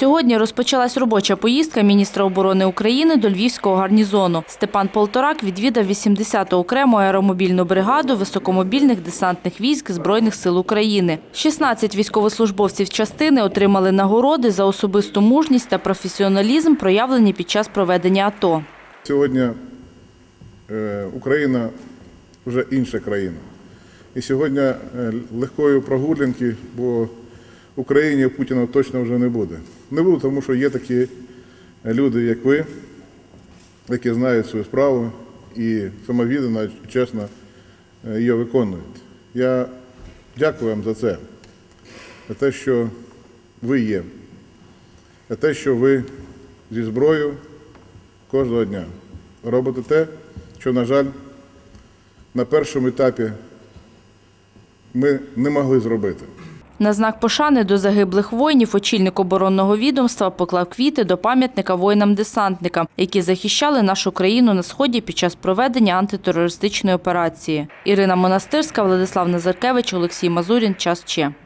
Сьогодні розпочалась робоча поїздка міністра оборони України до Львівського гарнізону. Степан Полторак відвідав 80-ту окрему аеромобільну бригаду високомобільних десантних військ Збройних сил України. 16 військовослужбовців частини отримали нагороди за особисту мужність та професіоналізм, проявлені під час проведення АТО. Сьогодні е, Україна вже інша країна. І сьогодні е, легкої прогулянки по Україні Путіна точно вже не буде. Не буде, тому що є такі люди, як ви, які знають свою справу і самовіддано, чесно її виконують. Я дякую вам за це, за те, що ви є, за те, що ви зі зброєю кожного дня робите те, що, на жаль, на першому етапі ми не могли зробити. На знак пошани до загиблих воїнів очільник оборонного відомства поклав квіти до пам'ятника воїнам-десантникам, які захищали нашу країну на сході під час проведення антитерористичної операції. Ірина Монастирська, Владислав Назаркевич, Олексій Мазурін. Час Че.